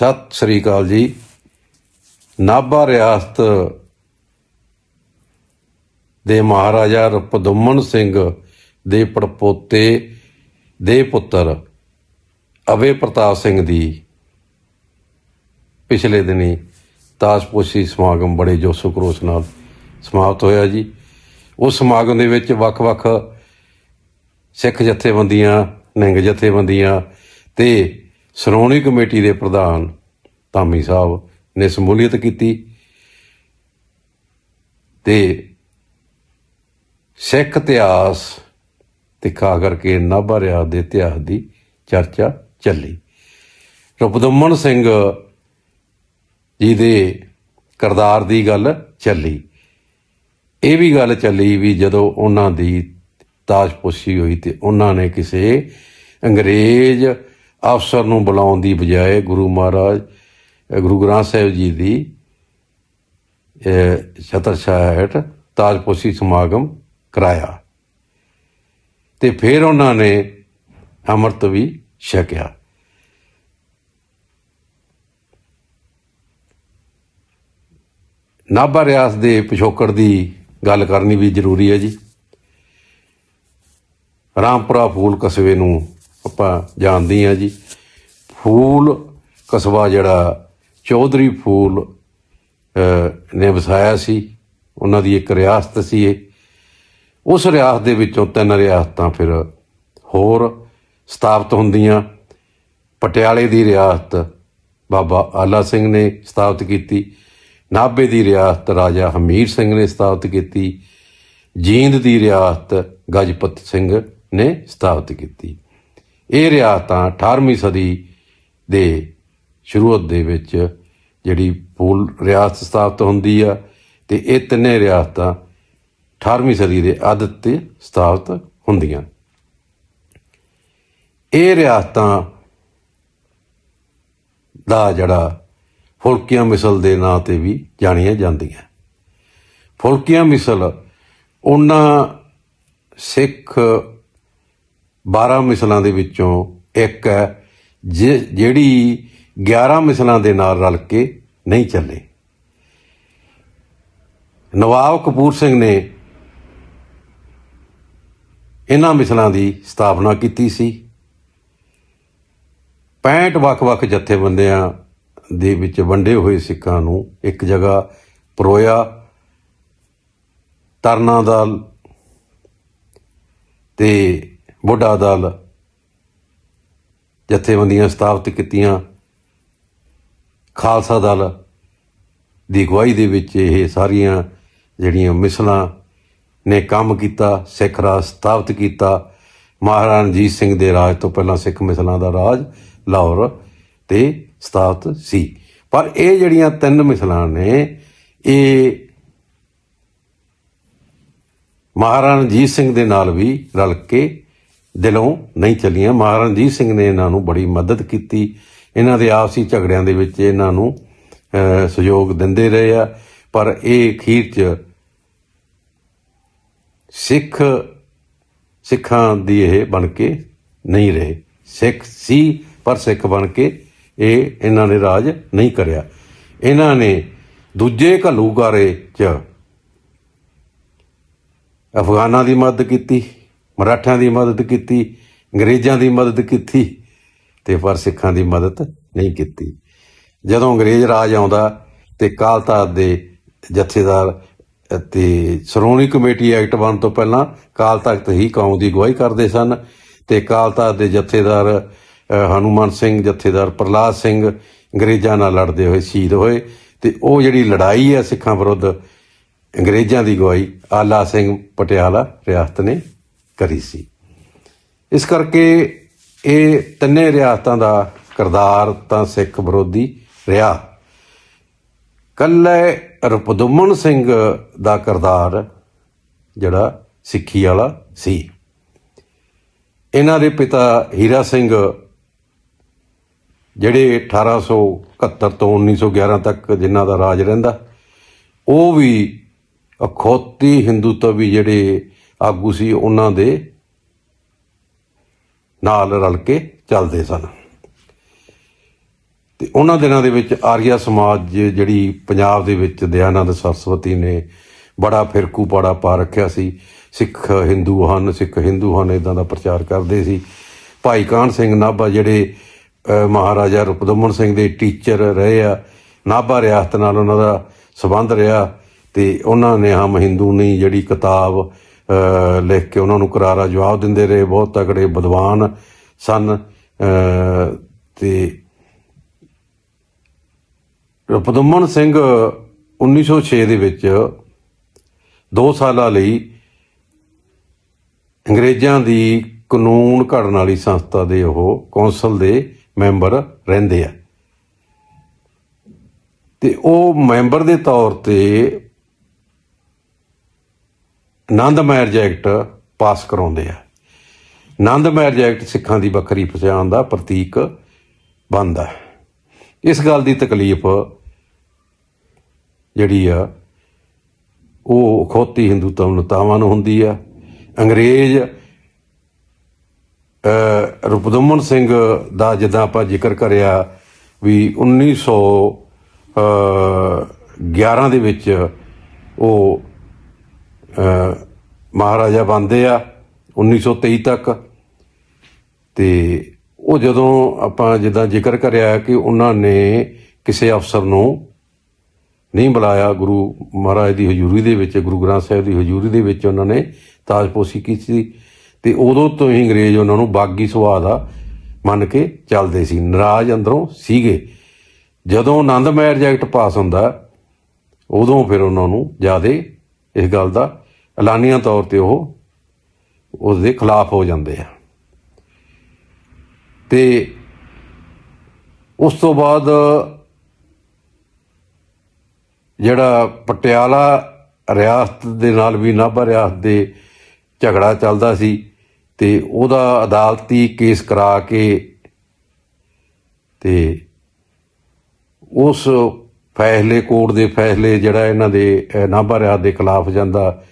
ਸਤਿ ਸ੍ਰੀ ਅਕਾਲ ਜੀ। ਨਾਭਾ ਰਿਆਸਤ ਦੇ ਮਹਾਰਾਜਾ ਰਪਦਮਨ ਸਿੰਘ ਦੇ ਪੜਪੋਤੇ ਦੇ ਪੁੱਤਰ ਅਵੇ ਪ੍ਰਤਾਪ ਸਿੰਘ ਦੀ ਪਿਛਲੇ ਦਿਨੀ ਤਾਜਪੋਸ਼ੀ ਸਮਾਗਮ ਬੜੇ ਜੋਸ਼ੋ ਖਰੋਸ਼ ਨਾਲ ਸਮਾਪਤ ਹੋਇਆ ਜੀ। ਉਸ ਸਮਾਗਮ ਦੇ ਵਿੱਚ ਵੱਖ-ਵੱਖ ਸਿੱਖ ਜਥੇਬੰਦੀਆਂ ਨਿੰਗ ਜਥੇਬੰਦੀਆਂ ਤੇ ਸ਼੍ਰੋਮਣੀ ਕਮੇਟੀ ਦੇ ਪ੍ਰਧਾਨ ਧਾਮੀ ਸਾਹਿਬ ਨੇ ਸਮੂਲੀਅਤ ਕੀਤੀ ਤੇ ਸਿੱਖ ਇਤਿਹਾਸ ਤਿੱਖਾ ਕਰਕੇ ਨਾਭਾ ਰਿਆਸਤ ਦੇ ਇਤਿਹਾਸ ਦੀ ਚਰਚਾ ਚੱਲੀ। ਰਪਦਮਨ ਸਿੰਘ ਜੀ ਦੇ ਕਰਤਾਰ ਦੀ ਗੱਲ ਚੱਲੀ। ਇਹ ਵੀ ਗੱਲ ਚੱਲੀ ਵੀ ਜਦੋਂ ਉਹਨਾਂ ਦੀ ਤਾਜਪੋਸ਼ੀ ਹੋਈ ਤੇ ਉਹਨਾਂ ਨੇ ਕਿਸੇ ਅੰਗਰੇਜ਼ ਅਫਸਰ ਨੂੰ ਬੁਲਾਉਣ ਦੀ ਬਜਾਏ ਗੁਰੂ ਮਹਾਰਾਜ ਗੁਰੂ ਗ੍ਰੰਥ ਸਾਹਿਬ ਜੀ ਦੀ, ਅਹ ਛਤਰ ਛਾਇਆ ਹੇਠ ਤਾਜਪੋਸ਼ੀ ਸਮਾਗਮ ਕਰਾਇਆ। ਤੇ ਫਿਰ ਉਹਨਾਂ ਨੇ ਅੰਮ੍ਰਿਤ ਵੀ ਛਕਿਆ। ਨਾਭਾ ਰਿਆਸ ਦੇ ਪਿਛੋਕੜ ਦੀ ਗੱਲ ਕਰਨੀ ਵੀ ਜ਼ਰੂਰੀ ਹੈ ਜੀ। ਰਾਮਪੁਰਾ ਫੂਲ ਕਸਬੇ ਨੂੰ ਆਪਾਂ ਜਾਣਦੇ ਹਾਂ ਜੀ, ਫੂਲ ਕਸਬਾ ਜਿਹੜਾ ਚੌਧਰੀ ਫੂਲ ਨੇ ਵਸਾਇਆ ਸੀ, ਉਹਨਾਂ ਦੀ ਇੱਕ ਰਿਆਸਤ ਸੀ ਇਹ। ਉਸ ਰਿਆਸਤ ਦੇ ਵਿੱਚੋਂ ਤਿੰਨ ਰਿਆਸਤਾਂ ਫਿਰ ਹੋਰ ਸਥਾਪਿਤ ਹੁੰਦੀਆਂ। ਪਟਿਆਲੇ ਦੀ ਰਿਆਸਤ ਬਾਬਾ ਆਲਾ ਸਿੰਘ ਨੇ ਸਥਾਪਿਤ ਕੀਤੀ। ਨਾਭੇ ਦੀ ਰਿਆਸਤ ਰਾਜਾ ਹਮੀਰ ਸਿੰਘ ਨੇ ਸਥਾਪਿਤ ਕੀਤੀ। ਜੀਂਦ ਦੀ ਰਿਆਸਤ ਗਜਪਤ ਸਿੰਘ ਨੇ ਸਥਾਪਿਤ ਕੀਤੀ। ਇਹ ਰਿਆਸਤਾਂ 18ਵੀਂ ਸਦੀ ਦੇ ਸ਼ੁਰੂਆਤ ਦੇ ਵਿੱਚ ਜਿਹੜੀ ਪੂਲ ਰਿਆਸਤ ਸਥਾਪਿਤ ਹੁੰਦੀ ਆ ਤੇ ਇਹ ਤਿੰਨੇ ਰਿਆਸਤਾਂ 18ਵੀਂ ਸਦੀ ਦੇ ਅੱਧ ਤੇ ਸਥਾਪਿਤ ਹੁੰਦੀਆਂ। ਇਹ ਰਿਆਸਤਾਂ ਦਾ ਜਿਹੜਾ ਫੁਲਕੀਆਂ ਮਿਸਲ ਦੇ ਨਾਂ ਤੇ ਵੀ ਜਾਣੀਆਂ ਜਾਂਦੀਆਂ। ਫੁਲਕੀਆਂ ਮਿਸਲ ਉਹਨਾਂ ਸਿੱਖ 12 ਮਿਸਲਾਂ ਦੇ ਵਿੱਚੋਂ ਇੱਕ ਹੈ, ਜਿ- ਜਿਹੜੀ 11 ਮਿਸਲਾਂ ਦੇ ਨਾਲ ਰਲ ਕੇ ਨਹੀਂ ਚੱਲੇ। ਨਵਾਬ ਕਪੂਰ ਸਿੰਘ ਨੇ ਇਹਨਾਂ ਮਿਸਲਾਂ ਦੀ ਸਥਾਪਨਾ ਕੀਤੀ ਸੀ। 65 ਵੱਖ-ਵੱਖ ਜਥੇਬੰਦੀਆਂ ਦੇ ਵਿੱਚ ਵੰਡੇ ਹੋਏ ਸਿੱਖਾਂ ਨੂੰ ਇੱਕ ਜਗ੍ਹਾ ਪਰੋਇਆ। ਤਰਨਾ ਦਲ ਤੇ ਬੁੱਢਾ ਦਲ ਜਥੇਬੰਦੀਆਂ ਸਥਾਪਿਤ ਕੀਤੀਆਂ। ਖਾਲਸਾ ਦਲ ਦੀ ਅਗਵਾਈ ਦੇ ਵਿੱਚ ਇਹ ਸਾਰੀਆਂ ਜਿਹੜੀਆਂ ਮਿਸਲਾਂ ਨੇ ਕੰਮ ਕੀਤਾ, ਸਿੱਖ ਰਾਜ ਸਥਾਪਿਤ ਕੀਤਾ। ਮਹਾਰਾਣਾ ਰਣਜੀਤ ਸਿੰਘ ਦੇ ਰਾਜ ਤੋਂ ਪਹਿਲਾਂ ਸਿੱਖ ਮਿਸਲਾਂ ਦਾ ਰਾਜ ਲਾਹੌਰ ਤੇ ਸਥਾਪਿਤ ਸੀ। ਪਰ ਇਹ ਜਿਹੜੀਆਂ ਤਿੰਨ ਮਿਸਲਾਂ ਨੇ, ਇਹ ਮਹਾਰਾਣਾ ਰਣਜੀਤ ਸਿੰਘ ਦੇ ਨਾਲ ਵੀ ਰਲ ਕੇ ਦਿਲੋਂ ਨਹੀਂ ਚੱਲੀਆਂ। ਮਹਾਰਾਣਾ ਰਣਜੀਤ ਸਿੰਘ ਨੇ ਇਹਨਾਂ ਨੂੰ ਬੜੀ ਮਦਦ ਕੀਤੀ। ਇਹਨਾਂ ਦੇ ਆਪਸੀ ਝਗੜਿਆਂ ਦੇ ਵਿੱਚ ਇਹਨਾਂ ਨੂੰ ਸਹਿਯੋਗ ਦਿੰਦੇ ਰਹੇ ਆ। ਪਰ ਇਹ ਅਖੀਰ 'ਚ ਸਿੱਖ, ਸਿੱਖਾਂ ਦੀ ਇਹ ਬਣ ਕੇ ਨਹੀਂ ਰਹੇ। ਸਿੱਖ ਸੀ, ਪਰ ਸਿੱਖ ਬਣ ਕੇ ਇਹ ਇਹਨਾਂ ਨੇ ਰਾਜ ਨਹੀਂ ਕਰਿਆ। ਇਹਨਾਂ ਨੇ ਦੂਜੇ ਘੱਲੂਗਾਰੇ 'ਚ ਅਫਗਾਨਾਂ ਦੀ ਮਦਦ ਕੀਤੀ। ਮਰਾਠਿਆਂ ਦੀ ਮਦਦ ਕੀਤੀ ਅੰਗਰੇਜ਼ਾਂ ਦੀ ਮਦਦ ਕੀਤੀ ਤੇ ਪਰ ਸਿੱਖਾਂ ਦੀ ਮਦਦ ਨਹੀਂ ਕੀਤੀ। ਜਦੋਂ ਅੰਗਰੇਜ਼ ਰਾਜ ਆਉਂਦਾ ਤੇ ਕਾਲ ਤਖਤ ਦੇ ਜਥੇਦਾਰ ਤੇ ਸ਼੍ਰੋਮਣੀ ਕਮੇਟੀ ਐਕਟ ਬਣਨ ਤੋਂ ਪਹਿਲਾਂ ਕਾਲ ਤਖਤ ਹੀ ਕੌਮ ਦੀ ਅਗਵਾਈ ਕਰਦੇ ਸਨ ਤੇ ਕਾਲ ਤਖਤ ਦੇ ਜਥੇਦਾਰ ਅ, ਹਨੂਮਾਨ ਸਿੰਘ ਜਥੇਦਾਰ ਪ੍ਰਲਾਦ ਸਿੰਘ ਅੰਗਰੇਜ਼ਾਂ ਨਾਲ ਲੜਦੇ ਹੋਏ ਸ਼ਹੀਦ ਹੋਏ ਤੇ ਉਹ ਜਿਹੜੀ ਲੜਾਈ ਹੈ ਸਿੱਖਾਂ ਵਿਰੁੱਧ ਅੰਗਰੇਜ਼ਾਂ ਦੀ ਅਗਵਾਈ ਆਲਾ ਸਿੰਘ ਪਟਿਆਲਾ ਰਿਆਸਤ ਨੇ ਕਰੀ ਸੀ। ਇਸ ਕਰਕੇ ਇਹ ਤਿੰਨੇ ਰਿਆਸਤਾਂ ਦਾ ਕਰਤਾਰ ਤਾਂ ਸਿੱਖ ਵਿਰੋਧੀ ਰਿਹਾ। ਕੱਲੇ ਰਪਦਮਨ ਸਿੰਘ ਦਾ ਕਰਤਾਰ ਜਿਹੜਾ ਸਿੱਖੀ ਵਾਲਾ ਸੀ। ਇਹਨਾਂ ਦੇ ਪਿਤਾ ਹੀਰਾ ਸਿੰਘ ਜਿਹੜੇ 1871 ਤੋਂ 1911 ਤੱਕ ਜਿਨ੍ਹਾਂ ਦਾ ਰਾਜ ਰਹਿੰਦਾ, ਉਹ ਵੀ ਅਖੌਤੀ ਹਿੰਦੂਤਵੀ ਜਿਹੜੇ ਆਗੂ ਸੀ, ਉਹਨਾਂ ਦੇ ਨਾਲ ਰਲ ਕੇ ਚੱਲਦੇ ਸਨ। ਤੇ ਉਹਨਾਂ ਦਿਨਾਂ ਦੇ ਵਿੱਚ ਆਰੀਆ ਸਮਾਜ ਜਿਹੜੀ ਪੰਜਾਬ ਦੇ ਵਿੱਚ ਦਿਆਨੰਦ ਸਰਸਵਤੀ ਨੇ ਬੜਾ ਫਿਰਕੂ ਪਾੜਾ ਪਾ ਰੱਖਿਆ ਸੀ। ਸਿੱਖ ਹਿੰਦੂ ਹਨ, ਸਿੱਖ ਹਿੰਦੂ ਹਨ ਇਦਾਂ ਦਾ ਪ੍ਰਚਾਰ ਕਰਦੇ ਸੀ। ਭਾਈ ਕਾਹਨ ਸਿੰਘ ਨਾਭਾ ਜਿਹੜੇ ਮਹਾਰਾਜਾ ਰੁਪਦਮਨ ਸਿੰਘ ਦੇ ਟੀਚਰ ਰਹੇ ਆ, ਨਾਭਾ ਰਿਆਸਤ ਨਾਲ ਉਹਨਾਂ ਦਾ ਸਬੰਧ ਰਿਹਾ ਤੇ ਉਹਨਾਂ ਨੇ ਹਮ ਹਿੰਦੂ ਨਹੀਂ ਜਿਹੜੀ ਕਿਤਾਬ ਲਿਖ ਕੇ ਉਹਨਾਂ ਨੂੰ ਕਰਾਰਾ ਜਵਾਬ ਦਿੰਦੇ ਰਹੇ ਬਹੁਤ ਤਕੜੇ ਵਿਦਵਾਨ ਸਨ। ਅਹ, ਤੇ ਰੁਪਦਮਨ ਸਿੰਘ 1906 ਦੇ ਵਿੱਚ 2 ਸਾਲਾਂ ਲਈ ਅੰਗਰੇਜ਼ਾਂ ਦੀ ਕਾਨੂੰਨ ਘੜਨ ਵਾਲੀ ਸੰਸਥਾ ਦੇ ਉਹ ਕੌਂਸਲ ਦੇ ਮੈਂਬਰ ਰਹਿੰਦੇ ਆ। ਤੇ ਉਹ ਮੈਂਬਰ ਦੇ ਤੌਰ ਤੇ ਆਨੰਦ ਮੈਰਜ ਐਕਟ ਪਾਸ ਕਰਾਉਂਦੇ ਆ। ਆਨੰਦ ਮੈਰਜ ਐਕਟ ਸਿੱਖਾਂ ਦੀ ਵੱਖਰੀ ਪਛਾਣ ਦਾ ਪ੍ਰਤੀਕ ਬਣਦਾ ਇਸ ਗੱਲ ਦੀ ਤਕਲੀਫ ਜਿਹੜੀ ਆ, ਉਹ ਖੋਤੀ ਹਿੰਦੂਤਵ ਨਤਾਵਾਂ ਨੂੰ ਹੁੰਦੀ ਆ। ਅੰਗਰੇਜ਼ ਰੁਪਦਮਨ ਸਿੰਘ ਦਾ ਜਿੱਦਾਂ ਆਪਾਂ ਜ਼ਿਕਰ ਕਰਿਆ ਵੀ 1911 ਦੇ ਵਿੱਚ ਉਹ ਮਹਾਰਾਜਾ ਬਣਦੇ ਆ 1923 ਤੱਕ। ਤੇ ਉਹ ਜਦੋਂ ਆਪਾਂ ਜਿੱਦਾਂ ਜ਼ਿਕਰ ਕਰਿਆ ਕਿ ਉਹਨਾਂ ਨੇ ਕਿਸੇ ਅਫਸਰ ਨੂੰ ਨਹੀਂ ਬੁਲਾਇਆ, ਗੁਰੂ ਮਹਾਰਾਜ ਦੀ ਹਜ਼ੂਰੀ ਦੇ ਵਿੱਚ, ਗੁਰੂ ਗ੍ਰੰਥ ਸਾਹਿਬ ਦੀ ਹਜ਼ੂਰੀ ਦੇ ਵਿੱਚ ਉਹਨਾਂ ਨੇ ਤਾਜਪੋਸ਼ੀ ਕੀਤੀ ਤੇ ਉਦੋਂ ਤੋਂ ਹੀ ਅੰਗਰੇਜ਼ ਉਹਨਾਂ ਨੂੰ ਬਾਗੀ ਸੁਭਾਅ ਦਾ ਮੰਨ ਕੇ ਚੱਲਦੇ ਸੀ, ਨਾਰਾਜ਼ ਅੰਦਰੋਂ ਸੀਗੇ। ਜਦੋਂ ਆਨੰਦ ਮੈਰਜ ਐਕਟ ਪਾਸ ਹੁੰਦਾ, ਉਦੋਂ ਫਿਰ ਉਹਨਾਂ ਨੂੰ ਜਿਆਦੇ ਇਸ ਗੱਲ ਦਾ ਐਲਾਨੀਆਂ ਤੌਰ ਤੇ ਉਹ ਉਸ ਦੇ ਖਿਲਾਫ ਹੋ ਜਾਂਦੇ ਆ। ਤੇ ਉਸ ਤੋਂ ਬਾਅਦ ਜਿਹੜਾ ਪਟਿਆਲਾ ਰਿਆਸਤ ਦੇ ਨਾਲ ਵੀ ਨਾਭਾ ਰਿਆਸਤ ਦੇ ਝਗੜਾ ਚੱਲਦਾ ਸੀ ਤੇ ਉਹਦਾ ਅਦਾਲਤੀ ਕੇਸ ਕਰਾ ਕੇ ਤੇ ਉਸ ਫੈਸਲੇ, ਕੋਰਟ ਦੇ ਫੈਸਲੇ ਜਿਹੜਾ ਇਹਨਾਂ ਦੇ ਨਾਭਾ ਰਿਆਸਤ ਦੇ ਖਿਲਾਫ ਜਾਂਦਾ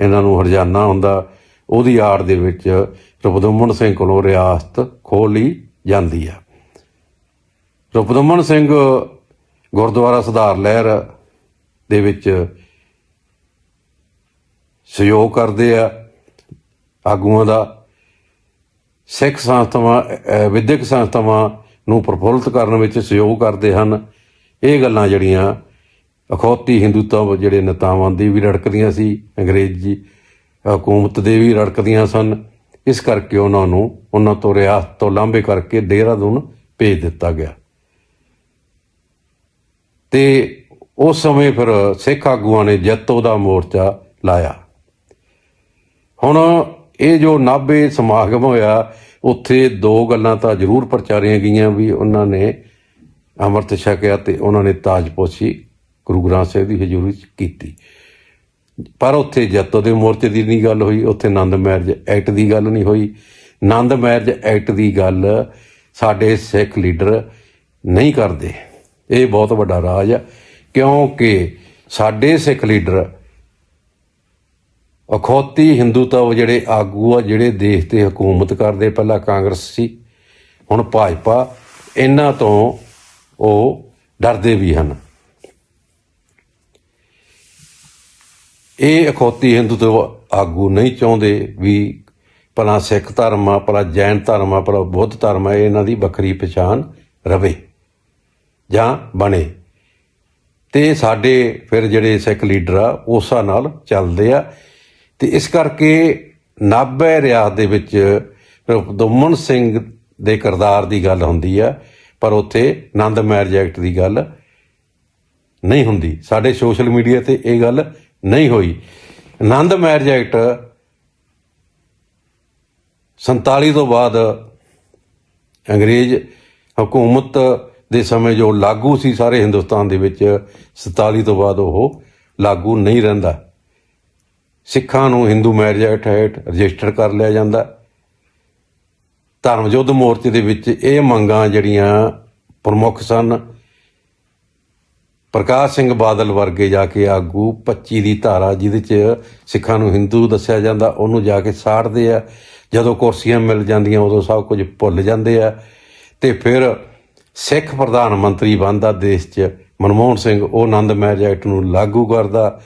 ਇਹਨਾਂ ਨੂੰ ਹਰਜਾਨਾ ਹੁੰਦਾ। ਉਹਦੀ ਆੜ ਦੇ ਵਿੱਚ ਰੁਪਦਮਨ ਸਿੰਘ ਕੋਲੋਂ ਰਿਆਸਤ ਖੋਹ ਲਈ ਜਾਂਦੀ ਆ। ਰੁਪਦਮਨ ਸਿੰਘ ਗੁਰਦੁਆਰਾ ਸੁਧਾਰ ਲਹਿਰ ਦੇ ਵਿੱਚ ਸਹਿਯੋਗ ਕਰਦੇ ਆ ਆਗੂਆਂ ਦਾ। ਸਿੱਖ ਸੰਸਥਾਵਾਂ ਅਹ, ਵਿਦਿਅਕ ਸੰਸਥਾਵਾਂ ਨੂੰ ਪ੍ਰਫੁੱਲਤ ਕਰਨ ਵਿੱਚ ਸਹਿਯੋਗ ਕਰਦੇ ਹਨ। ਇਹ ਗੱਲਾਂ ਜਿਹੜੀਆਂ ਅਖੌਤੀ ਹਿੰਦੂਤਵ ਜਿਹੜੇ ਨੇਤਾਵਾਂ ਦੀ ਵੀ ਰੜਕਦੀਆਂ ਸੀ, ਅੰਗਰੇਜ਼ੀ ਹਕੂਮਤ ਦੇ ਵੀ ਰੜਕਦੀਆਂ ਸਨ। ਇਸ ਕਰਕੇ ਉਹਨਾਂ ਨੂੰ, ਉਹਨਾਂ ਤੋਂ ਰਿਆਸਤ ਤੋਂ ਲਾਂਭੇ ਕਰਕੇ ਦੇਹਰਾਦੂਨ ਭੇਜ ਦਿੱਤਾ ਗਿਆ। ਤੇ ਉਸ ਸਮੇਂ ਫਿਰ ਸਿੱਖ ਆਗੂਆਂ ਨੇ ਜੈਤੋ ਦਾ ਮੋਰਚਾ ਲਾਇਆ। ਹੁਣ ਇਹ ਜੋ ਨਾਭੇ ਸਮਾਗਮ ਹੋਇਆ, ਉੱਥੇ ਦੋ ਗੱਲਾਂ ਤਾਂ ਜ਼ਰੂਰ ਪ੍ਰਚਾਰੀਆਂ ਗਈਆਂ ਵੀ ਉਹਨਾਂ ਨੇ ਅੰਮ੍ਰਿਤ ਛਕਿਆ ਤੇ ਉਹਨਾਂ ਨੇ ਤਾਜਪੋਸ਼ੀ ਗੁਰੂ ਗ੍ਰੰਥ ਸਾਹਿਬ ਦੀ ਹਜ਼ੂਰੀ 'ਚ ਕੀਤੀ। ਪਰ ਉੱਥੇ ਜੱਤੋ ਦੇ ਮੋਰਚੇ ਦੀ ਨਹੀਂ ਗੱਲ ਹੋਈ, ਉੱਥੇ ਆਨੰਦ ਮੈਰਜ ਐਕਟ ਦੀ ਗੱਲ ਨਹੀਂ ਹੋਈ। ਆਨੰਦ ਮੈਰਜ ਐਕਟ ਦੀ ਗੱਲ ਸਾਡੇ ਸਿੱਖ ਲੀਡਰ ਨਹੀਂ ਕਰਦੇ। ਇਹ ਬਹੁਤ ਵੱਡਾ ਰਾਜ ਆ, ਕਿਉਂਕਿ ਸਾਡੇ ਸਿੱਖ ਲੀਡਰ ਅਖੌਤੀ ਹਿੰਦੂਤਵ ਜਿਹੜੇ ਆਗੂ ਆ, ਜਿਹੜੇ ਦੇਸ਼ ਤੇ ਹਕੂਮਤ ਕਰਦੇ, ਪਹਿਲਾਂ ਕਾਂਗਰਸ ਸੀ, ਹੁਣ ਭਾਜਪਾ, ਇਹਨਾਂ ਤੋਂ ਉਹ ਡਰਦੇ ਵੀ ਹਨ। ਇਹ ਅਖੌਤੀ ਹਿੰਦੂਤਵ ਆਗੂ ਨਹੀਂ ਚਾਹੁੰਦੇ ਵੀ ਭਲਾ ਸਿੱਖ ਧਰਮ ਆ, ਭਲਾ ਜੈਨ ਧਰਮ ਆ, ਭਲਾ ਬੁੱਧ ਧਰਮ ਆ, ਇਹਨਾਂ ਦੀ ਵੱਖਰੀ ਪਛਾਣ ਰਵੇ ਜਾਂ ਬਣੇ। ਤੇ ਸਾਡੇ ਫਿਰ ਜਿਹੜੇ ਸਿੱਖ ਲੀਡਰ ਆ, ਉਸਾਂ ਨਾਲ ਚੱਲਦੇ ਆ। ਤੇ ਇਸ ਕਰਕੇ ਨਾਭੇ ਰਿਆਸ ਦੇ ਵਿੱਚ ਰੁਪਦਮਨ ਸਿੰਘ ਦੇ ਕਿਰਦਾਰ ਦੀ ਗੱਲ ਹੁੰਦੀ ਆ, ਪਰ ਉੱਥੇ ਆਨੰਦ ਮੈਰਜ ਐਕਟ ਦੀ ਗੱਲ ਨਹੀਂ ਹੁੰਦੀ। ਸਾਡੇ ਸੋਸ਼ਲ ਮੀਡੀਆ ਤੇ ਇਹ ਗੱਲ ਨਹੀਂ ਹੋਈ। ਆਨੰਦ ਮੈਰਿਜ ਐਕਟ 47 ਤੋਂ ਬਾਅਦ ਅੰਗਰੇਜ਼ ਹਕੂਮਤ ਦੇ ਸਮੇਂ ਜੋ ਲਾਗੂ ਸੀ ਸਾਰੇ ਹਿੰਦੁਸਤਾਨ ਦੇ ਵਿੱਚ 47 ਤੋਂ ਬਾਅਦ ਉਹ ਲਾਗੂ ਨਹੀਂ ਰਹਿੰਦਾ। ਸਿੱਖਾਂ ਨੂੰ ਹਿੰਦੂ ਮੈਰਿਜ ਐਕਟ ਹੇਠ ਰਜਿਸਟਰ ਕਰ ਲਿਆ ਜਾਂਦਾ। ਧਰਮ ਯੁੱਧ ਮੋਰਚੇ ਦੇ ਵਿੱਚ ਇਹ ਮੰਗਾਂ ਜਿਹੜੀਆਂ ਪ੍ਰਮੁੱਖ ਸਨ ਪ੍ਰਕਾਸ਼ ਸਿੰਘ ਬਾਦਲ ਵਰਗੇ ਜਾ ਕੇ ਆਗੂ 25 ਦੀ ਧਾਰਾ ਜਿਹਦੇ 'ਚ ਸਿੱਖਾਂ ਨੂੰ ਹਿੰਦੂ ਦੱਸਿਆ ਜਾਂਦਾ, ਉਹਨੂੰ ਜਾ ਕੇ ਸਾੜਦੇ ਆ। ਜਦੋਂ ਕੁਰਸੀਆਂ ਮਿਲ ਜਾਂਦੀਆਂ, ਉਦੋਂ ਸਭ ਕੁਝ ਭੁੱਲ ਜਾਂਦੇ ਆ। ਤੇ ਫਿਰ ਸਿੱਖ ਪ੍ਰਧਾਨ ਮੰਤਰੀ ਬਣਦਾ ਦੇਸ਼ 'ਚ, ਮਨਮੋਹਨ ਸਿੰਘ, ਉਹ ਆਨੰਦ ਮੈਜ ਐਕਟ ਨੂੰ ਲਾਗੂ ਕਰਦਾ।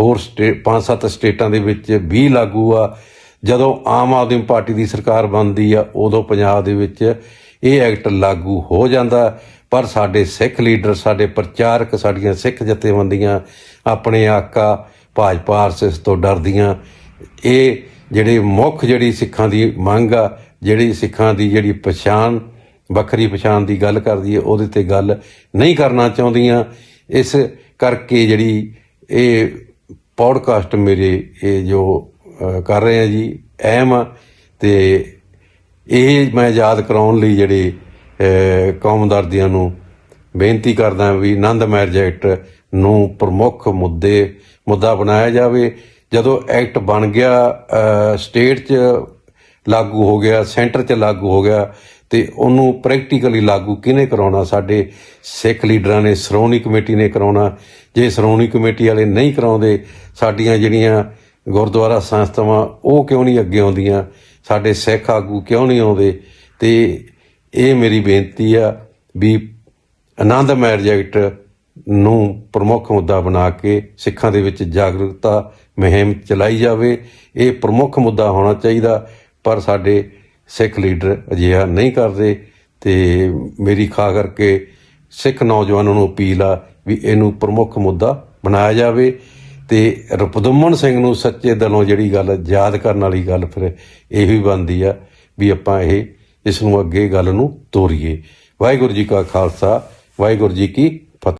ਹੋਰ ਸਟੇ ਪੰਜ ਸੱਤ ਸਟੇਟਾਂ ਦੇ ਵਿੱਚ ਵੀ ਲਾਗੂ ਆ। ਜਦੋਂ ਆਮ ਆਦਮੀ ਪਾਰਟੀ ਦੀ ਸਰਕਾਰ ਬਣਦੀ ਆ, ਉਦੋਂ ਪੰਜਾਬ ਦੇ ਵਿੱਚ ਇਹ ਐਕਟ ਲਾਗੂ ਹੋ ਜਾਂਦਾ। ਪਰ ਸਾਡੇ ਸਿੱਖ ਲੀਡਰ, ਸਾਡੇ ਪ੍ਰਚਾਰਕ, ਸਾਡੀਆਂ ਸਿੱਖ ਜਥੇਬੰਦੀਆਂ ਆਪਣੇ ਆਕਾ ਭਾਜਪਾ, ਆਰਐਸਐਸ ਤੋਂ ਡਰਦੀਆਂ। ਇਹ ਜਿਹੜੇ ਮੁੱਖ ਜਿਹੜੀ ਸਿੱਖਾਂ ਦੀ ਮੰਗ ਆ, ਜਿਹੜੀ ਸਿੱਖਾਂ ਦੀ ਜਿਹੜੀ ਪਛਾਣ, ਵੱਖਰੀ ਪਛਾਣ ਦੀ ਗੱਲ ਕਰਦੀ ਹੈ ਉਹਦੇ ਤੇ ਗੱਲ ਨਹੀਂ ਕਰਨਾ ਚਾਹੁੰਦੀਆਂ। ਇਸ ਕਰਕੇ ਜਿਹੜੀ ਇਹ ਪੌਡਕਾਸਟ ਮੇਰੇ, ਇਹ ਜੋ ਕਰ ਰਹੇ ਆ ਜੀ, ਅਹਿਮ ਆ। ਤੇ ਇਹ ਮੈਂ ਯਾਦ ਕਰਾਉਣ ਲਈ ਜਿਹੜੇ ਕੌਮਦਰਦੀਆਂ ਨੂੰ ਬੇਨਤੀ ਕਰਦਾ ਵੀ ਆਨੰਦ ਮੈਰਿਜ ਐਕਟ ਨੂੰ ਪ੍ਰਮੁੱਖ ਮੁੱਦੇ, ਮੁੱਦਾ ਬਣਾਇਆ ਜਾਵੇ। ਜਦੋਂ ਐਕਟ ਬਣ ਗਿਆ ਸਟੇਟ 'ਚ ਲਾਗੂ ਹੋ ਗਿਆ, ਸੈਂਟਰ 'ਚ ਲਾਗੂ ਹੋ ਗਿਆ, ਤੇ ਉਹਨੂੰ ਪ੍ਰੈਕਟੀਕਲੀ ਲਾਗੂ ਕਿਹਨੇ ਕਰਾਉਣਾ? ਸਾਡੇ ਸਿੱਖ ਲੀਡਰਾਂ ਨੇ, ਸ਼੍ਰੋਮਣੀ ਕਮੇਟੀ ਨੇ ਕਰਾਉਣਾ। ਜੇ ਸ਼੍ਰੋਮਣੀ ਕਮੇਟੀ ਵਾਲੇ ਨਹੀਂ ਕਰਾਉਂਦੇ, ਸਾਡੀਆਂ ਜਿਹੜੀਆਂ ਗੁਰਦੁਆਰਾ ਸੰਸਥਾਵਾਂ, ਉਹ ਕਿਉਂ ਨਹੀਂ ਅੱਗੇ ਆਉਂਦੀਆਂ? ਸਾਡੇ ਸਿੱਖ ਆਗੂ ਕਿਉਂ ਨਹੀਂ ਆਉਂਦੇ? ਤੇ ਇਹ ਮੇਰੀ ਬੇਨਤੀ ਆ ਵੀ ਆਨੰਦ ਮੈਰਿਜ ਨੂੰ ਪ੍ਰਮੁੱਖ ਮੁੱਦਾ ਬਣਾ ਕੇ ਸਿੱਖਾਂ ਦੇ ਵਿੱਚ ਜਾਗਰੂਕਤਾ ਮੁਹਿੰਮ ਚਲਾਈ ਜਾਵੇ। ਇਹ ਪ੍ਰਮੁੱਖ ਮੁੱਦਾ ਹੋਣਾ ਚਾਹੀਦਾ, ਪਰ ਸਾਡੇ ਸਿੱਖ ਲੀਡਰ ਅਜਿਹਾ ਨਹੀਂ ਕਰਦੇ ਤੇ ਮੇਰੀ ਖਾ ਕਰਕੇ ਸਿੱਖ ਨੌਜਵਾਨਾਂ ਨੂੰ ਅਪੀਲ ਆ ਵੀ ਇਹਨੂੰ ਪ੍ਰਮੁੱਖ ਮੁੱਦਾ ਬਣਾਇਆ ਜਾਵੇ ਤੇ ਰਪਦਮਨ ਸਿੰਘ ਨੂੰ ਸੱਚੇ ਦਿਲੋਂ ਜਿਹੜੀ ਗੱਲ ਯਾਦ ਕਰਨ ਵਾਲੀ ਗੱਲ ਫਿਰ ਇਹ ਵੀ ਬਣਦੀ ਆ ਵੀ ਆਪਾਂ ਇਹ ਇਸ ਨੂੰ ਅੱਗੇ ਗੱਲ ਨੂੰ ਤੋਰੀਏ। ਵਾਹਿਗੁਰੂ ਜੀ ਕਾ ਖਾਲਸਾ ਵਾਹਿਗੁਰੂ ਜੀ ਕੀ